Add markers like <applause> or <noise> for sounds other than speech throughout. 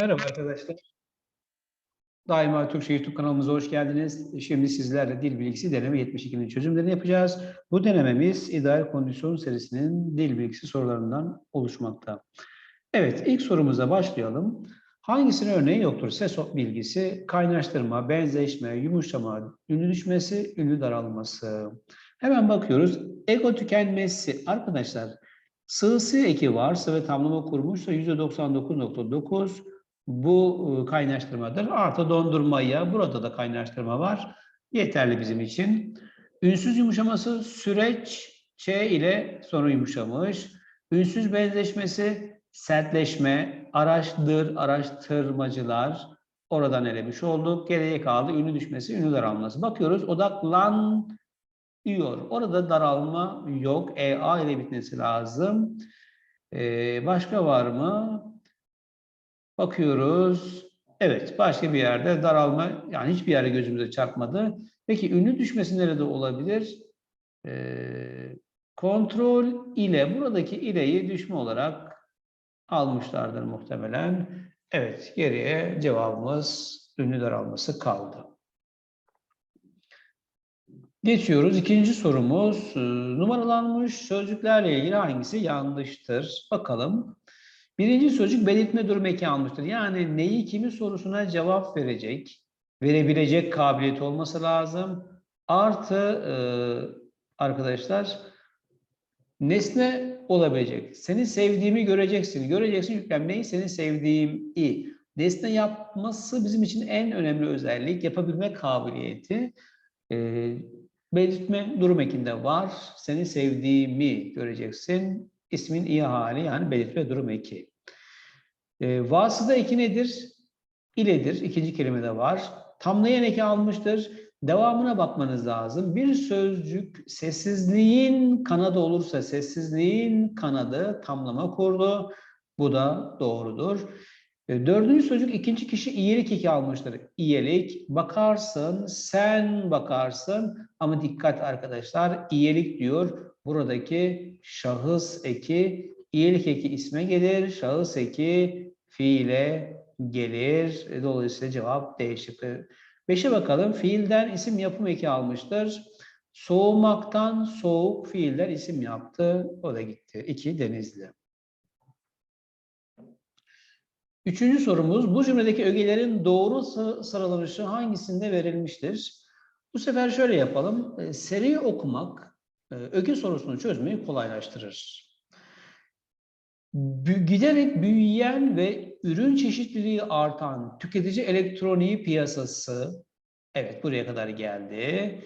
Merhaba arkadaşlar. Daima Türkçe YouTube kanalımıza hoş geldiniz. Şimdi sizlerle dil bilgisi deneme 72'nin çözümlerini yapacağız. Bu denememiz ideal kondisyon serisinin dil bilgisi sorularından oluşmakta. Evet, ilk sorumuza başlayalım. Hangisinin örneği yoktur? Ses bilgisi, kaynaştırma, benzeşme, yumuşama, ünlü düşmesi, ünlü daralması. Hemen bakıyoruz. Ego tükenmesi. Arkadaşlar, sığsı eki varsa ve tamlama kurmuşsa %99.9 bu e, kaynaştırmadır. Artı dondurmaya, burada da kaynaştırma var. Yeterli bizim için. Ünsüz yumuşaması süreç Ç ile sonra yumuşamış. Ünsüz benzeşmesi sertleşme, araştır, araştırmacılar. Oradan elemiş olduk. Geriye kaldı ünlü düşmesi, ünlü daralması. Bakıyoruz odaklan diyor. Orada daralma yok. EA ile bitmesi lazım. Ee, başka var mı? Bakıyoruz. Evet, başka bir yerde daralma, yani hiçbir yere gözümüze çarpmadı. Peki ünlü düşmesi nerede olabilir? Ee, kontrol ile, buradaki ileyi düşme olarak almışlardır muhtemelen. Evet, geriye cevabımız ünlü daralması kaldı. Geçiyoruz. İkinci sorumuz. Ee, Numaralanmış sözcüklerle ilgili hangisi yanlıştır? Bakalım. Birinci sözcük belirtme durum eki. Yani neyi kimi sorusuna cevap verecek, verebilecek kabiliyeti olması lazım. Artı e, arkadaşlar nesne olabilecek. Seni sevdiğimi göreceksin. Göreceksin yüklenmeyi seni sevdiğim i. Nesne yapması bizim için en önemli özellik. Yapabilme kabiliyeti. E, belirtme durum ekinde var. Seni sevdiğimi göreceksin. İsmin iyi hali yani belirtme durum eki. E, vasıta eki nedir? İledir. İkinci kelimede var. Tamlayan eki almıştır. Devamına bakmanız lazım. Bir sözcük sessizliğin kanadı olursa sessizliğin kanadı tamlama kurdu. Bu da doğrudur. E, Dördüncü sözcük ikinci kişi iyelik eki almıştır. İyelik, bakarsın, sen bakarsın ama dikkat arkadaşlar iyelik diyor. Buradaki şahıs eki, iyelik eki isme gelir, şahıs eki fiile gelir. E, Dolayısıyla cevap D şıkkı. Beşe bakalım. Fiilden isim yapım eki almıştır. Soğumaktan soğuk fiiller isim yaptı. O da gitti. İki Denizli. Üçüncü sorumuz, bu cümledeki ögelerin doğru sı- sıralanışı hangisinde verilmiştir? Bu sefer şöyle yapalım. E, Seri okumak öge sorusunu çözmeyi kolaylaştırır. Giderek büyüyen ve ürün çeşitliliği artan tüketici elektroniği piyasası, evet buraya kadar geldi.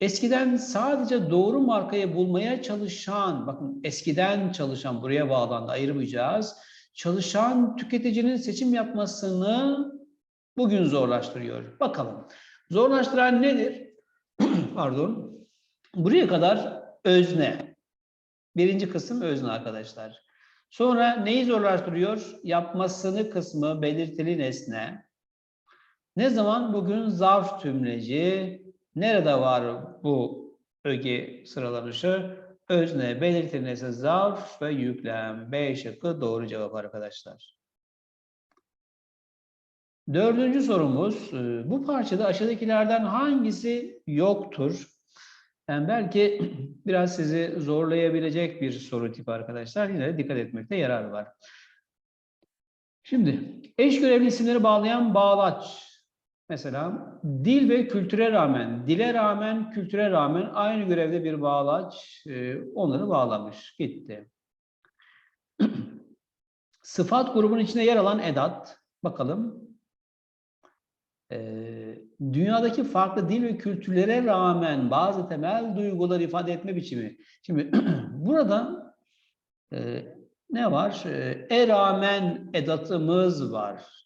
Eskiden sadece doğru markayı bulmaya çalışan, bakın eskiden çalışan buraya bağlandı ayırmayacağız çalışan tüketicinin seçim yapmasını bugün zorlaştırıyor. Bakalım. Zorlaştıran nedir? <clears throat> Pardon. Buraya kadar özne. Birinci kısım özne arkadaşlar. Sonra neyi zorlaştırıyor? Yapmasını kısmı belirtili nesne. Ne zaman? Bugün zarf tümleci. Nerede var bu öge sıralanışı? Özne, belirtili nesne, zarf ve yüklem. B şıkkı doğru cevap arkadaşlar. Dördüncü sorumuz, e, bu parçada aşağıdakilerden hangisi yoktur? Yani belki <clears throat> biraz sizi zorlayabilecek bir soru tipi arkadaşlar. Yine de dikkat etmekte yarar var. Şimdi eş görevli isimleri bağlayan bağlaç. Mesela dil ve kültüre rağmen, dile rağmen, kültüre rağmen aynı görevde bir bağlaç e, onları bağlamış, gitti. <clears throat> Sıfat grubunun içinde yer alan edat, bakalım. E, dünyadaki farklı dil ve kültürlere rağmen bazı temel duygular ifade etme biçimi. Şimdi <clears throat> burada e, ne var? E, e rağmen edatımız var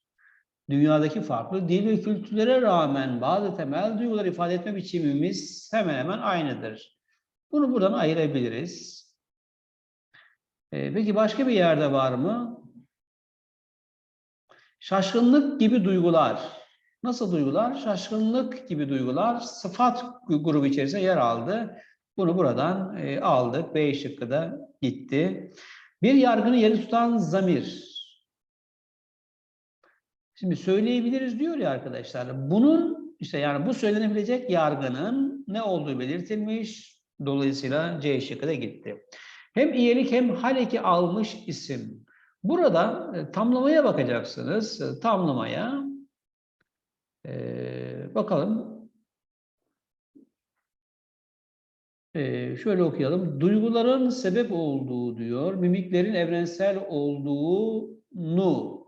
dünyadaki farklı dil ve kültürlere rağmen bazı temel duygular ifade etme biçimimiz hemen hemen aynıdır. Bunu buradan ayırabiliriz. Ee, peki başka bir yerde var mı? Şaşkınlık gibi duygular. Nasıl duygular? Şaşkınlık gibi duygular sıfat grubu içerisinde yer aldı. Bunu buradan e, aldık. B şıkkı da gitti. Bir yargını yeri tutan zamir. Şimdi söyleyebiliriz diyor ya arkadaşlar. Bunun işte yani bu söylenebilecek yargının ne olduğu belirtilmiş. Dolayısıyla C şıkkı da gitti. Hem iyilik hem hal eki almış isim. Burada e, tamlamaya bakacaksınız. E, Tamlamaya. Ee, bakalım. Ee, şöyle okuyalım. Duyguların sebep olduğu diyor. Mimiklerin evrensel olduğunu.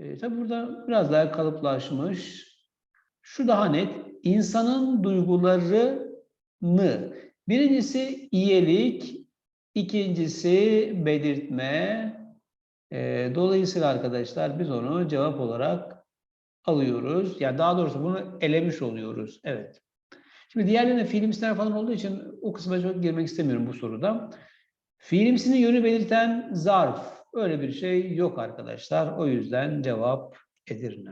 Ee, tabii burada biraz daha kalıplaşmış. Şu daha net. İnsanın duygularını. Birincisi iyilik, ikincisi belirtme. Ee, dolayısıyla arkadaşlar biz onu cevap olarak alıyoruz. Yani daha doğrusu bunu elemiş oluyoruz. Evet. Şimdi diğerlerine fiilimsiler falan olduğu için o kısma çok girmek istemiyorum bu soruda. Fiilimsinin yönü belirten zarf. Öyle bir şey yok arkadaşlar. O yüzden cevap Edirne.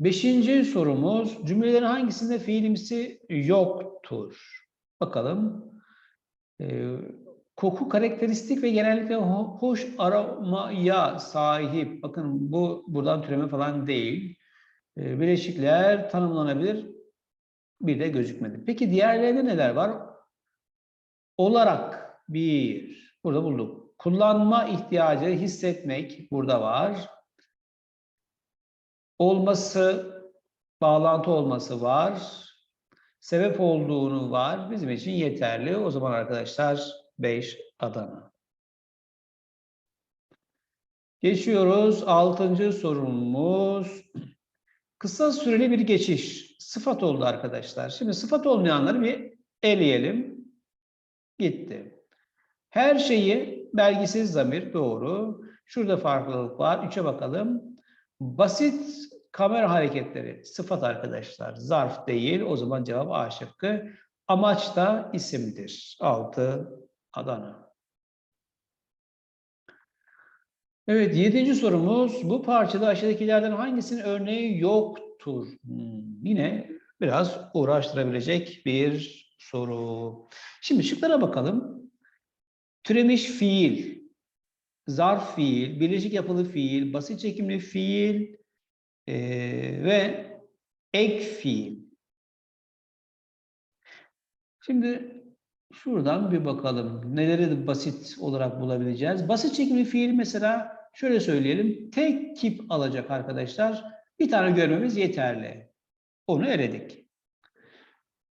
Beşinci sorumuz. Cümlelerin hangisinde fiilimsi yoktur? Bakalım. Ee, koku karakteristik ve genellikle ho- hoş aramaya sahip. Bakın bu buradan türeme falan değil. Ee, bileşikler tanımlanabilir. Bir de gözükmedi. Peki diğerlerinde neler var? Olarak bir. Burada bulduk. Kullanma ihtiyacı hissetmek burada var. Olması, bağlantı olması var. Sebep olduğunu var. Bizim için yeterli. O zaman arkadaşlar 5 Adana. Geçiyoruz. Altıncı sorumuz. Kısa süreli bir geçiş. Sıfat oldu arkadaşlar. Şimdi sıfat olmayanları bir eleyelim. Gitti. Her şeyi belgisiz zamir doğru. Şurada farklılık var. Üçe bakalım. Basit kamera hareketleri sıfat arkadaşlar. Zarf değil. O zaman cevap A şıkkı. Amaç da isimdir. 6 Adana. Evet, yedinci sorumuz. Bu parçada aşağıdakilerden hangisinin örneği yoktur? Hmm, yine biraz uğraştırabilecek bir soru. Şimdi şıklara bakalım. Türemiş fiil, zarf fiil, birleşik yapılı fiil, basit çekimli fiil eee, ve ek fiil. Şimdi şuradan bir bakalım. Neleri basit olarak bulabileceğiz? Basit çekimli fiil mesela şöyle söyleyelim. Tek kip alacak arkadaşlar. Bir tane görmemiz yeterli. Onu eledik.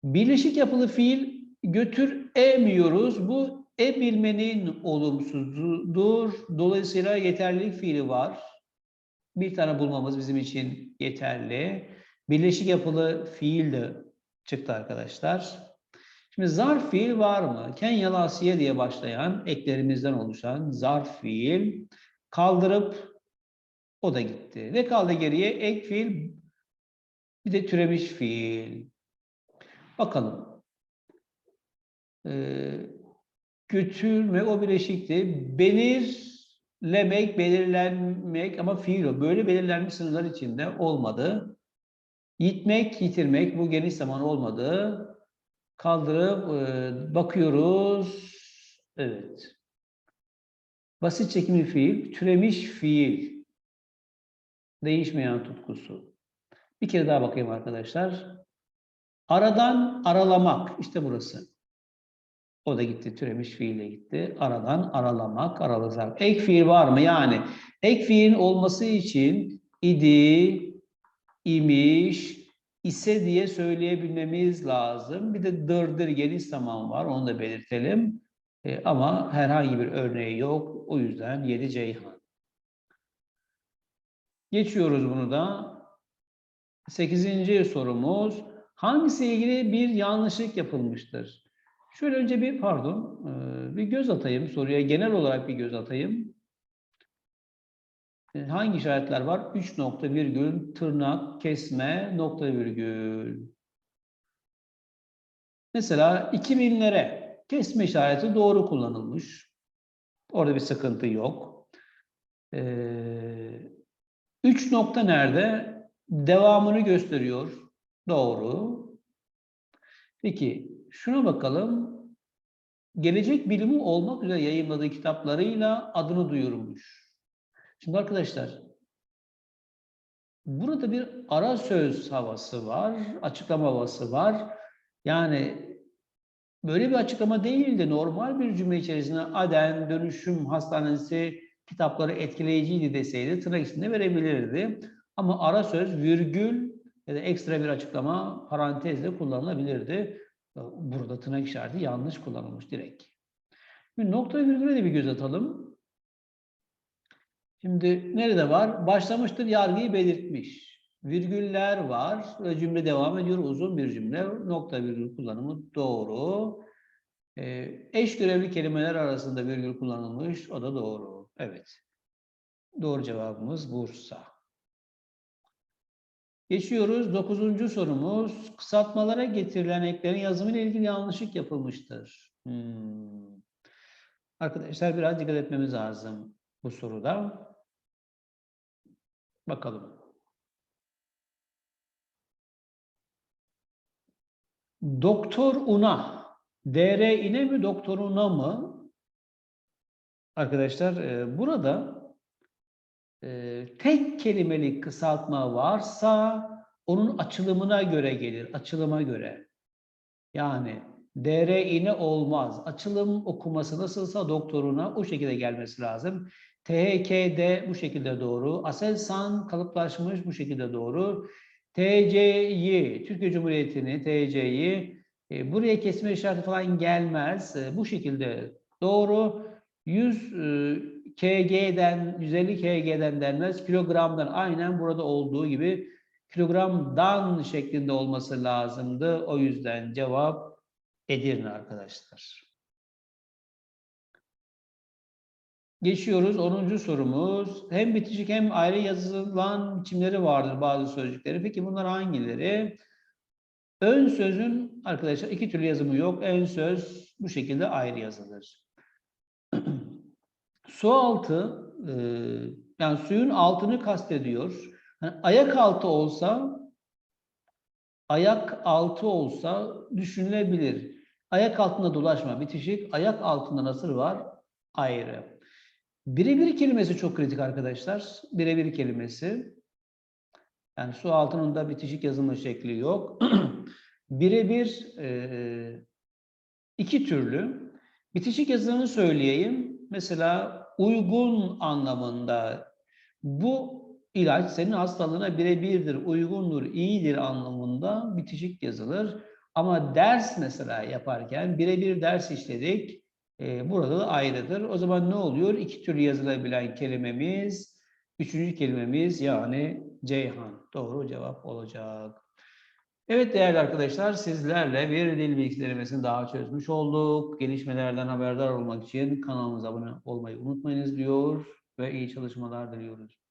Birleşik yapılı fiil götür emiyoruz. Bu e bilmenin olumsuzudur. Dolayısıyla yeterlilik fiili var. Bir tane bulmamız bizim için yeterli. Birleşik yapılı fiil de çıktı arkadaşlar. Şimdi zarf fiil var mı? Kenyalı Asiye diye başlayan eklerimizden oluşan zarf fiil kaldırıp o da gitti. Ne kaldı geriye? Ek fiil bir de türemiş fiil. Bakalım. Ee, götürme o bileşikti. Belirlemek, belirlenmek ama fiil o. Böyle belirlenmiş sınırlar içinde olmadı. Yitmek, yitirmek bu geniş zaman olmadı. Kaldırıp e, bakıyoruz. Evet. Basit çekimli fiil, türemiş fiil. Değişmeyen tutkusu. Bir kere daha bakayım arkadaşlar. Aradan aralamak. işte burası. O da gitti. Türemiş fiile gitti. Aradan aralamak, aralamak. Ek fiil var mı? Yani ek fiilin olması için idi, imiş, ise diye söyleyebilmemiz lazım. Bir de dırdır geniş zaman var. Onu da belirtelim. E, ama herhangi bir örneği yok. O yüzden 7 Ceyhan. Geçiyoruz bunu da. 8. sorumuz. Hangisiyle ilgili bir yanlışlık yapılmıştır? Şöyle önce bir pardon, e, bir göz atayım soruya. Genel olarak bir göz atayım. E, Hangi işaretler var? 3 nokta virgül, tırnak, kesme, nokta virgül. Mesela 2000'lere kesme işareti doğru kullanılmış. Orada bir sıkıntı yok. 3 nokta nerede? Devamını gösteriyor. Doğru. Peki şuna bakalım. gelecek bilimi olmak üzere yayınladığı kitaplarıyla adını duyurmuş. Şimdi arkadaşlar, burada bir ara söz havası var, açıklama havası var. Yani böyle bir açıklama değil de normal bir cümle içerisinde Aden Dönüşüm Hastanesi kitapları etkileyiciydi deseydi tırnak içinde verebilirdi. Ama ara söz virgül ya da ekstra bir açıklama parantezle kullanılabilirdi. Burada tırnak işareti yanlış kullanılmış direkt. Şimdi nokta virgüle de bir göz atalım. Şimdi nerede var? Başlamıştır yargıyı belirtmiş. Virgüller var ve cümle devam ediyor. Uzun bir cümle. Nokta virgül kullanımı doğru. Ee, eş görevli kelimeler arasında virgül kullanılmış. O da doğru. Evet. Doğru cevabımız Bursa. Geçiyoruz. Dokuzuncu sorumuz. Kısaltmalara getirilen eklerin yazımıyla ilgili yanlışlık yapılmıştır. Hmm. Arkadaşlar biraz dikkat etmemiz lazım bu soruda. Bakalım. Doktor Una. DR ine mi doktor Una mı? Arkadaşlar e, burada e, tek kelimelik kısaltma varsa onun açılımına göre gelir. Açılıma göre. Yani DR ine olmaz. Açılım okuması nasılsa doktoruna o şekilde gelmesi lazım. THKD bu şekilde doğru. Aselsan kalıplaşmış bu şekilde doğru. TC'yi, Türkiye Cumhuriyeti'ni, TC'yi e, buraya kesme işareti falan gelmez. E, bu şekilde doğru. 100 e, kg'den, 150 kg'den denmez. Kilogramdan aynen burada olduğu gibi kilogramdan şeklinde olması lazımdı. O yüzden cevap Edirne arkadaşlar. Geçiyoruz 10. sorumuz. Hem bitişik hem ayrı yazılan biçimleri vardır bazı sözcükleri. Peki bunlar hangileri? Ön sözün arkadaşlar iki türlü yazımı yok. Ön söz bu şekilde ayrı yazılır. <clears throat> Su altı e, yani suyun altını kastediyor. Yani ayak altı olsa ayak altı olsa düşünülebilir. Ayak altında dolaşma bitişik, ayak altında nasıl var? Ayrı. Birebir kelimesi çok kritik arkadaşlar. Birebir kelimesi. Yani su altının da bitişik yazılma şekli yok. <clears throat> Birebir e, iki türlü. Bitişik yazılımını söyleyeyim. Mesela uygun anlamında bu ilaç senin hastalığına birebirdir, uygundur, iyidir anlamında bitişik yazılır. Ama ders mesela yaparken birebir ders işledik. Burada da ayrıdır. O zaman ne oluyor? İki türlü yazılabilen kelimemiz, üçüncü kelimemiz yani Ceyhan. Doğru cevap olacak. Evet değerli arkadaşlar sizlerle bir dil bilgilerimizin daha çözmüş olduk. Gelişmelerden haberdar olmak için kanalımıza abone olmayı unutmayınız diyor ve iyi çalışmalar diliyoruz.